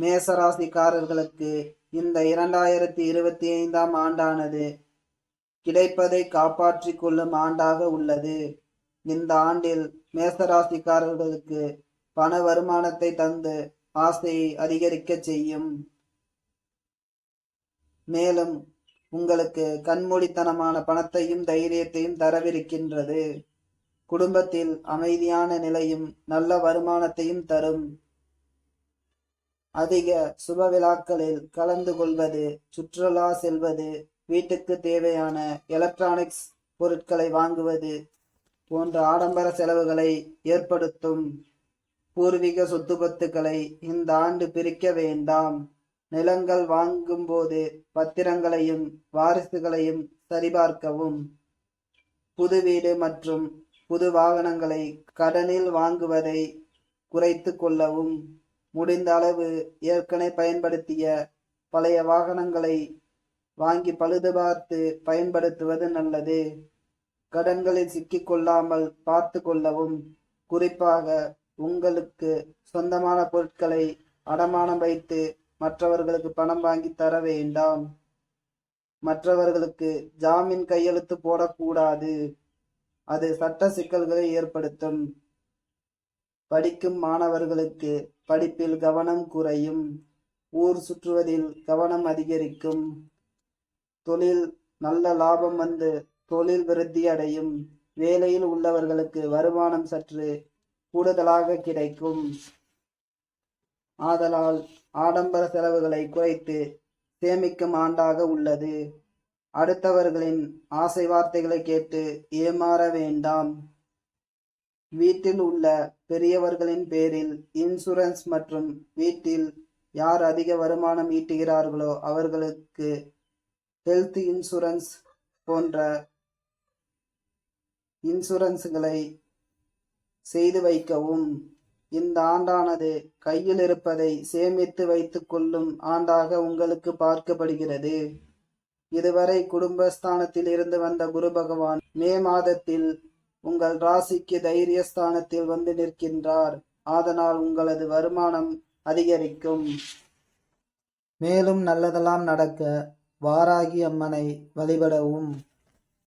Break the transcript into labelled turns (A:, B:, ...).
A: மேசராசிக்காரர்களுக்கு இந்த இரண்டாயிரத்தி இருபத்தி ஐந்தாம் ஆண்டானது கிடைப்பதை காப்பாற்றிக் கொள்ளும் ஆண்டாக உள்ளது. இந்த ஆண்டில் மேசராசிக்காரர்களுக்கு பண வருமானத்தை தந்து ஆசையை அதிகரிக்கச் செய்யும். மேலும் உங்களுக்கு கண்மூடித்தனமான பணத்தையும் தைரியத்தையும் தரவிருக்கின்றது. குடும்பத்தில் அமைதியான நிலையும் நல்ல வருமானத்தையும் தரும். அதிக சுப விழாக்களில் கலந்து கொள்வது சுற்றுலா செல்வது வீட்டுக்கு தேவையான எலக்ட்ரானிக்ஸ் பொருட்களை வாங்குவது போன்ற ஆடம்பர செலவுகளை ஏற்படுத்தும் பூர்வீக சொத்து பத்துக்களை இந்த ஆண்டு பிரிக்க வேண்டாம். நிலங்கள் வாங்கும்போது பத்திரங்களையும் வாரிசுகளையும் சரிபார்க்கவும். புது வீடு மற்றும் புது வாகனங்களை கடனில் வாங்குவதை குறைத்து கொள்ளவும். முடிந்த அளவு ஏற்கனவே பயன்படுத்திய பழைய வாகனங்களை வாங்கி பழுது பார்த்து பயன்படுத்துவது நல்லது. கடன்களில் சிக்கிக்கொள்ளாமல் பார்த்து கொள்ளவும் குறிப்பாக உங்களுக்கு சொந்தமான பொருட்களை அடமானம் வைத்து மற்றவர்களுக்கு பணம் வாங்கி தர வேண்டாம். மற்றவர்களுக்கு ஜாமீன் கையெழுத்து போடக்கூடாது. அது சட்ட சிக்கல்களை ஏற்படுத்தும். படிக்கும் மாணவர்களுக்கு படிப்பில் கவனம் குறையும். ஊர் சுற்றுவதில் கவனம் அதிகரிக்கும். தொழில் நல்ல லாபம் வந்து தொழில் விருத்தி அடையும். வேலையில் உள்ளவர்களுக்கு வருமானம் சற்று கூடுதலாக கிடைக்கும். ஆதலால் ஆடம்பர செலவுகளை குறைத்து சேமிக்கும் ஆண்டாக உள்ளது. அடுத்தவர்களின் ஆசை வார்த்தைகளை கேட்டு ஏமாற வேண்டாம். வீட்டில் உள்ள பெரியவர்களின் பேரில் இன்சூரன்ஸ் மற்றும் வீட்டில் யார் அதிக வருமானம் ஈட்டுகிறார்களோ அவர்களுக்கு ஹெல்த் இன்சூரன்ஸ் போன்ற இன்சூரன்ஸ்களை செய்து வைக்கவும். இந்த ஆண்டானது கையில் இருப்பதை சேமித்து வைத்துக் கொள்ளும் ஆண்டாக உங்களுக்கு பார்க்கப்படுகிறது. இதுவரை குடும்பஸ்தானத்தில் இருந்து வந்த குரு பகவான் மே மாதத்தில் உங்கள் ராசிக்கு தைரியஸ்தானத்தில் வந்து நிற்கின்றார். அதனால் உங்களது வருமானம் அதிகரிக்கும். மேலும் நல்லதெல்லாம் நடக்க வாராகி அம்மனை வழிபடவும்.